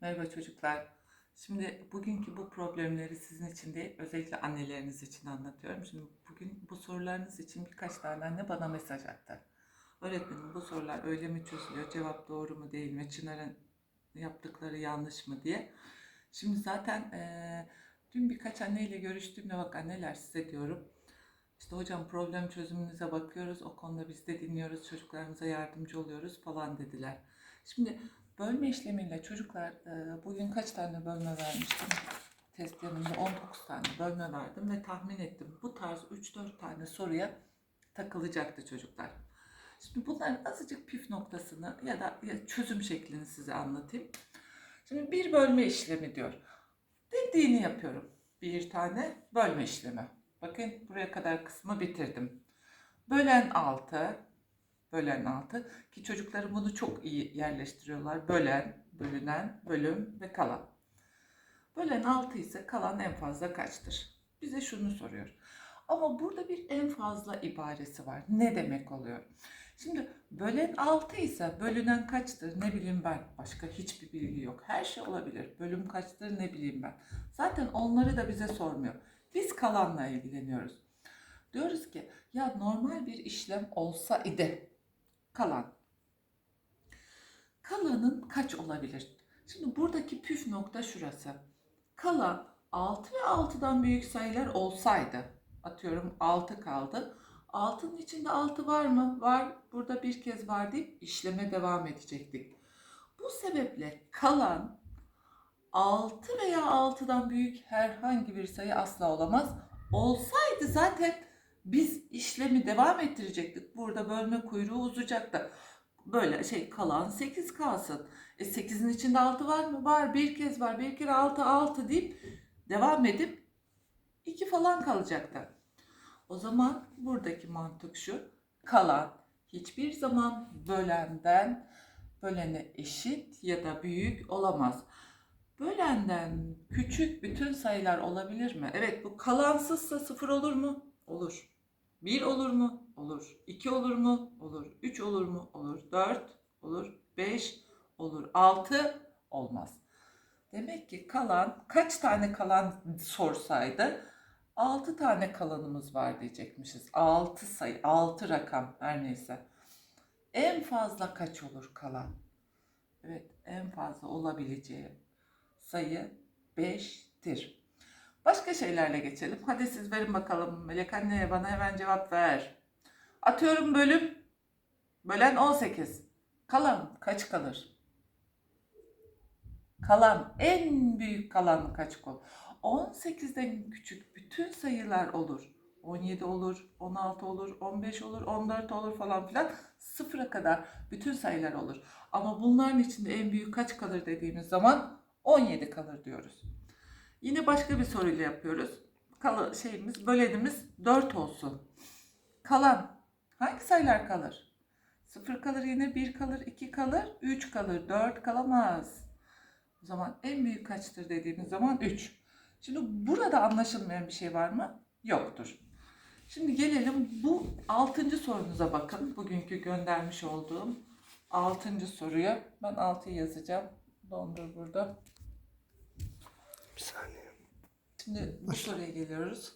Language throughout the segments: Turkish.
Merhaba çocuklar. Şimdi bugünkü bu problemleri sizin için değil, özellikle anneleriniz için anlatıyorum. Şimdi bugün bu sorularınız için birkaç tane anne bana mesaj attı. Öğretmenim bu sorular öyle mi çözülüyor, cevap doğru mu değil mi, Çınar'ın yaptıkları yanlış mı diye. Şimdi zaten eee, dün birkaç anneyle görüştüğümde bak anneler size diyorum. İşte hocam problem çözümünüze bakıyoruz, o konuda biz de dinliyoruz, çocuklarımıza yardımcı oluyoruz falan dediler. Şimdi Bölme işlemiyle çocuklar e, bugün kaç tane bölme vermiştim? Test yanında 19 tane bölme verdim ve tahmin ettim. Bu tarz 3-4 tane soruya takılacaktı çocuklar. Şimdi bunların azıcık püf noktasını ya da çözüm şeklini size anlatayım. Şimdi bir bölme işlemi diyor. Dediğini yapıyorum. Bir tane bölme işlemi. Bakın buraya kadar kısmı bitirdim. Bölen 6, bölen 6 ki çocuklarım bunu çok iyi yerleştiriyorlar. Bölen, bölünen, bölüm ve kalan. Bölen 6 ise kalan en fazla kaçtır? Bize şunu soruyor. Ama burada bir en fazla ibaresi var. Ne demek oluyor? Şimdi bölen 6 ise bölünen kaçtır? Ne bileyim ben. Başka hiçbir bilgi yok. Her şey olabilir. Bölüm kaçtır? Ne bileyim ben. Zaten onları da bize sormuyor. Biz kalanla ilgileniyoruz. Diyoruz ki ya normal bir işlem olsa idi kalan. Kalanın kaç olabilir? Şimdi buradaki püf nokta şurası. Kalan 6 ve 6'dan büyük sayılar olsaydı, atıyorum 6 kaldı. 6'nın içinde 6 var mı? Var. Burada bir kez var deyip işleme devam edecektik. Bu sebeple kalan 6 veya 6'dan büyük herhangi bir sayı asla olamaz. Olsaydı zaten biz işlemi devam ettirecektik. Burada bölme kuyruğu uzayacaktı. Böyle şey kalan 8 kalsın. E 8'in içinde 6 var mı? Var. Bir kez var. Bir kere 6 6 deyip devam edip 2 falan kalacaktı. O zaman buradaki mantık şu. Kalan hiçbir zaman bölenden bölene eşit ya da büyük olamaz. Bölenden küçük bütün sayılar olabilir mi? Evet bu kalansızsa sıfır olur mu? Olur. 1 olur mu? Olur. 2 olur mu? Olur. 3 olur mu? Olur. 4 olur. 5 olur. 6 olmaz. Demek ki kalan kaç tane kalan sorsaydı 6 tane kalanımız var diyecekmişiz. 6 sayı, 6 rakam her neyse. En fazla kaç olur kalan? Evet, en fazla olabileceği sayı 5'tir. Başka şeylerle geçelim. Hadi siz verin bakalım. Melek anne bana hemen cevap ver. Atıyorum bölüm. Bölen 18. Kalan kaç kalır? Kalan en büyük kalan kaç olur? 18'den küçük bütün sayılar olur. 17 olur, 16 olur, 15 olur, 14 olur falan filan. Sıfıra kadar bütün sayılar olur. Ama bunların içinde en büyük kaç kalır dediğimiz zaman 17 kalır diyoruz. Yine başka bir soruyla yapıyoruz. Kalı şeyimiz, bölenimiz 4 olsun. Kalan hangi sayılar kalır? 0 kalır yine 1 kalır, 2 kalır, 3 kalır, 4 kalamaz. O zaman en büyük kaçtır dediğimiz zaman 3. Şimdi burada anlaşılmayan bir şey var mı? Yoktur. Şimdi gelelim bu 6. sorunuza bakın. Bugünkü göndermiş olduğum 6. soruya. Ben 6'yı yazacağım. Dondur burada. Bir saniye. Şimdi bu soruya geliyoruz.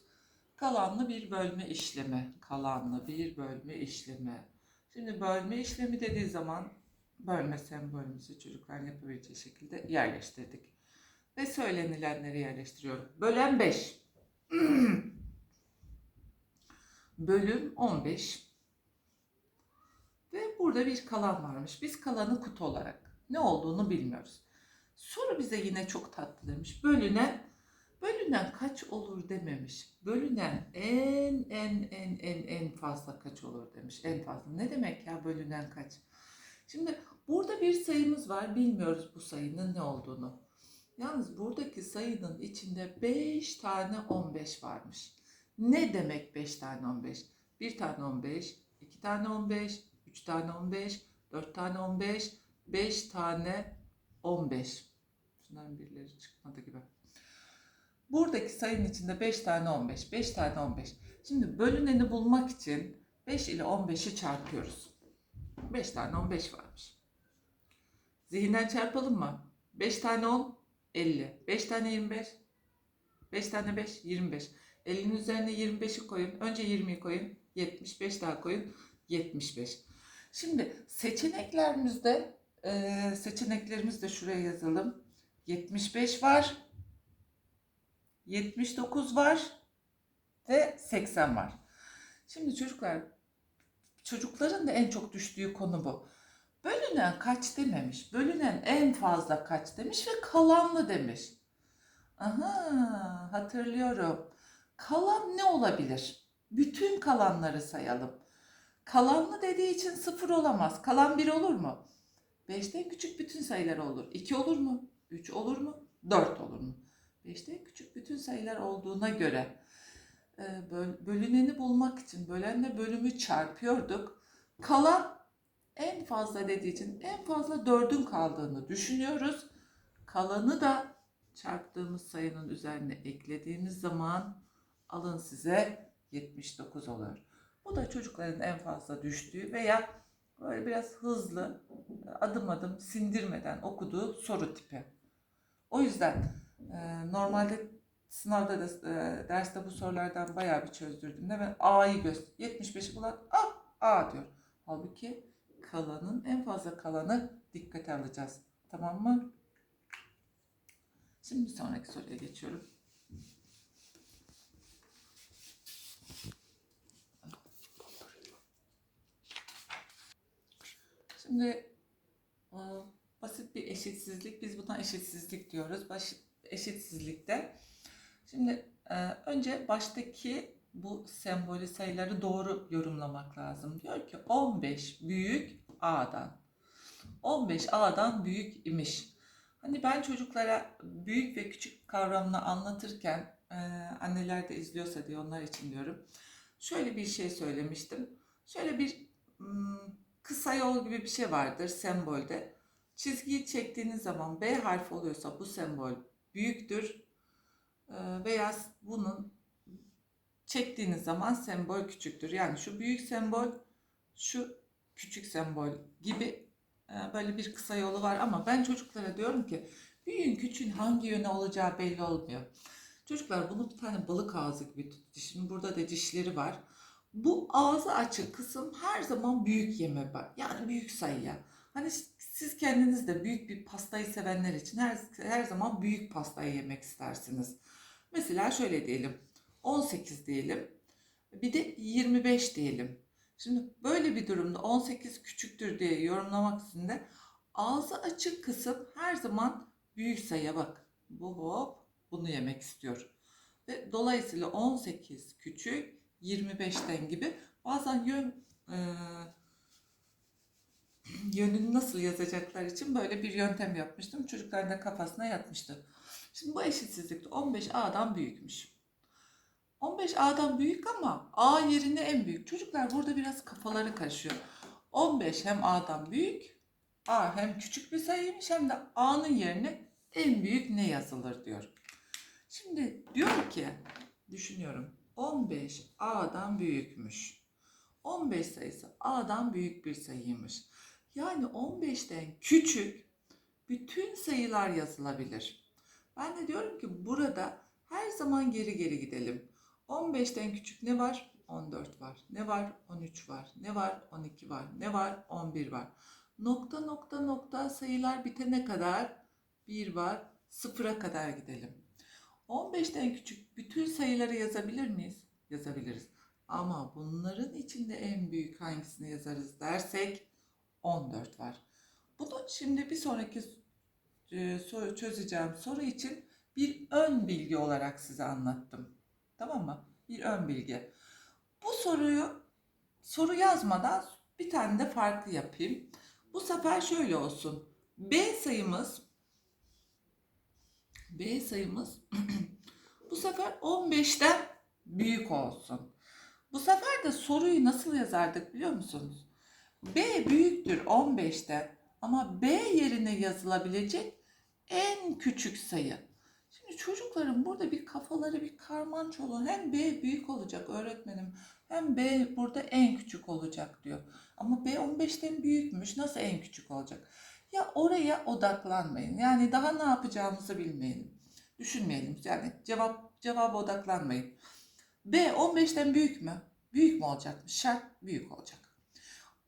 Kalanlı bir bölme işlemi. Kalanlı bir bölme işlemi. Şimdi bölme işlemi dediği zaman bölme sembolümüzü çocukların yapabileceği şekilde yerleştirdik. Ve söylenilenleri yerleştiriyorum. Bölen 5. Bölüm 15. Ve burada bir kalan varmış. Biz kalanı kutu olarak ne olduğunu bilmiyoruz. Soru bize yine çok tatlı demiş. Bölünen Bölünen kaç olur dememiş. Bölünen en en en en en fazla kaç olur demiş. En fazla. Ne demek ya bölünen kaç? Şimdi burada bir sayımız var. Bilmiyoruz bu sayının ne olduğunu. Yalnız buradaki sayının içinde 5 tane 15 varmış. Ne demek 5 tane 15? 1 tane 15, 2 tane 15, 3 tane 15, 4 tane 15, 5 tane 15. Şunların birileri çıkmadı gibi. Buradaki sayının içinde 5 tane 15, 5 tane 15. Şimdi bölüneni bulmak için 5 ile 15'i çarpıyoruz. 5 tane 15 varmış. Zihinden çarpalım mı? 5 tane 10 50. 5 tane 25. 5 tane 5 25. 50'nin üzerine 25'i koyun. Önce 20'yi koyun. 75 daha koyun. 75. Şimdi seçeneklerimizde eee seçeneklerimizi de şuraya yazalım. 75 var. 79 var ve 80 var. Şimdi çocuklar çocukların da en çok düştüğü konu bu. Bölünen kaç dememiş. Bölünen en fazla kaç demiş ve kalanlı demiş. Aha hatırlıyorum. Kalan ne olabilir? Bütün kalanları sayalım. Kalanlı dediği için sıfır olamaz. Kalan bir olur mu? 5'ten küçük bütün sayılar olur. 2 olur mu? 3 olur mu? 4 olur mu? 5'ten küçük bütün sayılar olduğuna göre e, böl- bölüneni bulmak için bölenle bölümü çarpıyorduk. Kalan en fazla dediği için en fazla 4'ün kaldığını düşünüyoruz. Kalanı da çarptığımız sayının üzerine eklediğimiz zaman alın size 79 oluyor. Bu da çocukların en fazla düştüğü veya böyle biraz hızlı adım adım sindirmeden okuduğu soru tipi. O yüzden e, normalde sınavda da e, derste bu sorulardan bayağı bir çözdürdüğümde ben A'yı göster 75'i bulan A, A diyor. Halbuki kalanın en fazla kalanı dikkate alacağız. Tamam mı? Şimdi sonraki soruya geçiyorum. Şimdi e, basit bir eşitsizlik. Biz buna eşitsizlik diyoruz. Baş, eşitsizlikte. Şimdi e, önce baştaki bu sembolü sayıları doğru yorumlamak lazım. Diyor ki 15 büyük A'dan. 15 A'dan büyük imiş. Hani ben çocuklara büyük ve küçük kavramını anlatırken e, anneler de izliyorsa diye onlar için diyorum. Şöyle bir şey söylemiştim. Şöyle bir kısa yol gibi bir şey vardır sembolde. Çizgiyi çektiğiniz zaman B harfi oluyorsa bu sembol büyüktür. Ee, veya bunun çektiğiniz zaman sembol küçüktür. Yani şu büyük sembol, şu küçük sembol gibi e, böyle bir kısa yolu var ama ben çocuklara diyorum ki büyüğün küçüğün hangi yöne olacağı belli olmuyor. Çocuklar bunu bir tane balık ağzı gibi tuttu. Şimdi burada da dişleri var. Bu ağzı açık kısım her zaman büyük yeme var. Yani büyük sayıya. Hani siz kendiniz de büyük bir pastayı sevenler için her, her zaman büyük pastayı yemek istersiniz. Mesela şöyle diyelim. 18 diyelim. Bir de 25 diyelim. Şimdi böyle bir durumda 18 küçüktür diye yorumlamak için de ağzı açık kısım her zaman büyük sayıya bak. Bu hop bunu yemek istiyor. Ve dolayısıyla 18 küçük 25'ten gibi bazen yön e, yönünü nasıl yazacaklar için böyle bir yöntem yapmıştım. Çocukların da kafasına yatmıştı. Şimdi bu eşitsizlikte 15 A'dan büyükmüş. 15 A'dan büyük ama A yerine en büyük. Çocuklar burada biraz kafaları karışıyor. 15 hem A'dan büyük, A hem küçük bir sayıymış hem de A'nın yerine en büyük ne yazılır diyor. Şimdi diyor ki, düşünüyorum. 15 A'dan büyükmüş. 15 sayısı A'dan büyük bir sayıymış. Yani 15'ten küçük bütün sayılar yazılabilir. Ben de diyorum ki burada her zaman geri geri gidelim. 15'ten küçük ne var? 14 var. Ne var? 13 var. Ne var? 12 var. Ne var? 11 var. Nokta nokta nokta sayılar bitene kadar 1 var. Sıfıra kadar gidelim. 15'ten küçük bütün sayıları yazabilir miyiz? Yazabiliriz. Ama bunların içinde en büyük hangisini yazarız dersek 14 var. Bunu şimdi bir sonraki e, soru çözeceğim soru için bir ön bilgi olarak size anlattım. Tamam mı? Bir ön bilgi. Bu soruyu soru yazmadan bir tane de farklı yapayım. Bu sefer şöyle olsun. B sayımız B sayımız bu sefer 15'ten büyük olsun. Bu sefer de soruyu nasıl yazardık biliyor musunuz? B büyüktür 15'ten ama B yerine yazılabilecek en küçük sayı. Şimdi çocukların burada bir kafaları bir karman çoluğu. Hem B büyük olacak öğretmenim hem B burada en küçük olacak diyor. Ama B 15'ten büyükmüş nasıl en küçük olacak? Ya oraya odaklanmayın. Yani daha ne yapacağımızı bilmeyin. Düşünmeyelim. Yani cevap cevaba odaklanmayın. B 15'ten büyük mü? Büyük mü olacak? Şart büyük olacak.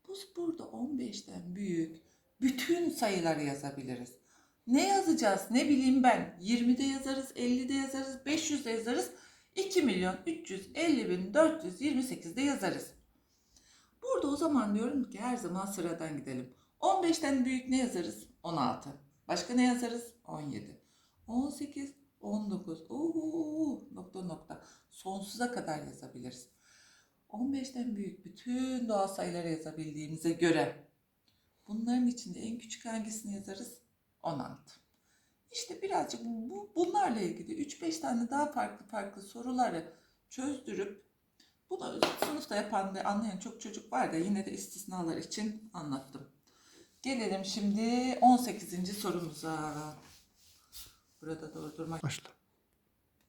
Biz burada 15'ten büyük bütün sayıları yazabiliriz. Ne yazacağız? Ne bileyim ben. 20'de yazarız, 50'de yazarız, 500'de yazarız. 2 milyon 350 bin 428'de yazarız. Burada o zaman diyorum ki her zaman sıradan gidelim. 15'ten büyük ne yazarız? 16. Başka ne yazarız? 17. 18, 19. Uuu, nokta nokta. Sonsuza kadar yazabiliriz. 15'ten büyük bütün doğal sayıları yazabildiğimize göre bunların içinde en küçük hangisini yazarız? 16. İşte birazcık bu, bunlarla ilgili 3-5 tane daha farklı farklı soruları çözdürüp bunu sınıfta yapan ve anlayan çok çocuk var da yine de istisnalar için anlattım. Gelelim şimdi 18. sorumuza. Burada durdurmak. Başla.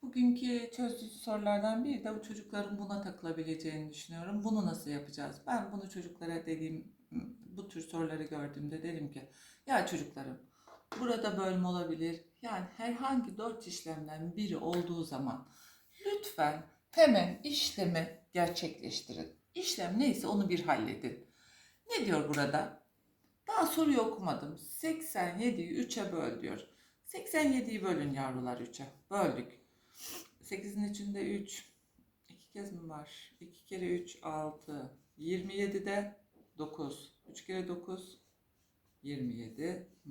Bugünkü çözdüğü sorulardan biri de bu çocukların buna takılabileceğini düşünüyorum. Bunu nasıl yapacağız? Ben bunu çocuklara dediğim, bu tür soruları gördüğümde dedim ki, ya çocuklarım burada bölme olabilir. Yani herhangi dört işlemden biri olduğu zaman lütfen hemen işlemi gerçekleştirin. İşlem neyse onu bir halledin. Ne diyor burada? Daha soruyu okumadım. 87'yi 3'e böl diyor. 87'yi bölün yavrular 3'e. Böldük. 8'in içinde 3. 2 kez mi var? 2 kere 3 6. 27'de 9. 3 kere 9 27. Hı.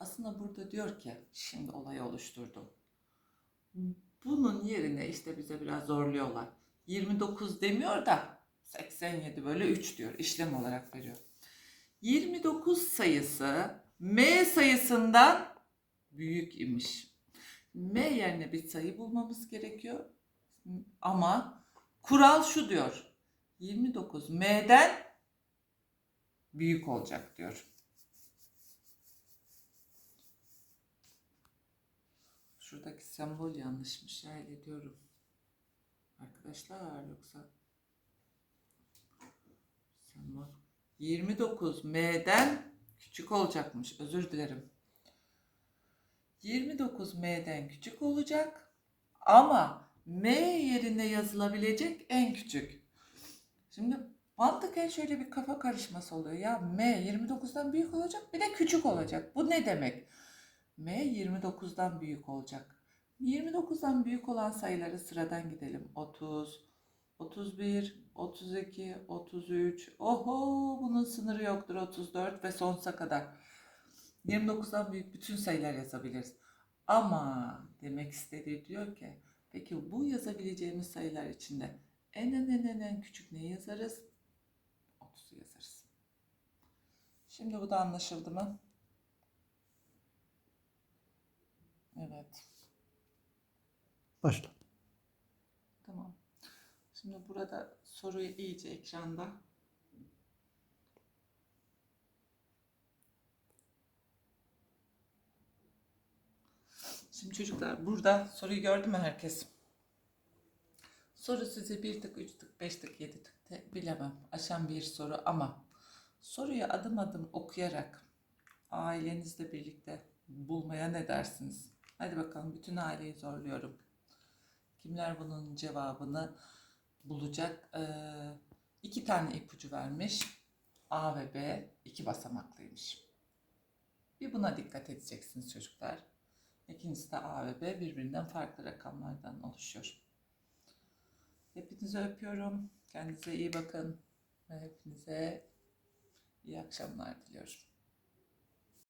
Aslında burada diyor ki şimdi olayı oluşturdum. Bunun yerine işte bize biraz zorluyorlar. 29 demiyor da 87 bölü 3 diyor. işlem olarak veriyor. 29 sayısı M sayısından büyük imiş. M yerine bir sayı bulmamız gerekiyor. Ama kural şu diyor. 29 M'den büyük olacak diyor. Şuradaki sembol yanlışmış ya ediyorum. Arkadaşlar yoksa sembol 29 M'den küçük olacakmış. Özür dilerim. 29 M'den küçük olacak ama M yerine yazılabilecek en küçük. Şimdi mantıken şöyle bir kafa karışması oluyor. Ya M 29'dan büyük olacak bir de küçük olacak. Bu ne demek? M 29'dan büyük olacak. 29'dan büyük olan sayıları sıradan gidelim. 30, 31, 32, 33. Oho bunun sınırı yoktur 34 ve sonsuza kadar. 29'dan büyük bütün sayılar yazabiliriz. Ama demek istediği diyor ki peki bu yazabileceğimiz sayılar içinde en en en en, en küçük neyi yazarız? 30'u yazarız. Şimdi bu da anlaşıldı mı? Evet. Başla. Şimdi burada soruyu iyice ekranda. Şimdi çocuklar burada soruyu gördü mü herkes? Soru size bir tık, üç tık, beş tık, yedi tık de bilemem. Aşan bir soru ama soruyu adım adım okuyarak ailenizle birlikte bulmaya ne dersiniz? Hadi bakalım bütün aileyi zorluyorum. Kimler bunun cevabını bulacak? Ee, iki tane ipucu vermiş. A ve B iki basamaklıymış. Bir buna dikkat edeceksiniz çocuklar. İkincisi de A ve B birbirinden farklı rakamlardan oluşuyor. Hepinizi öpüyorum. Kendinize iyi bakın. Ve hepinize iyi akşamlar diliyorum.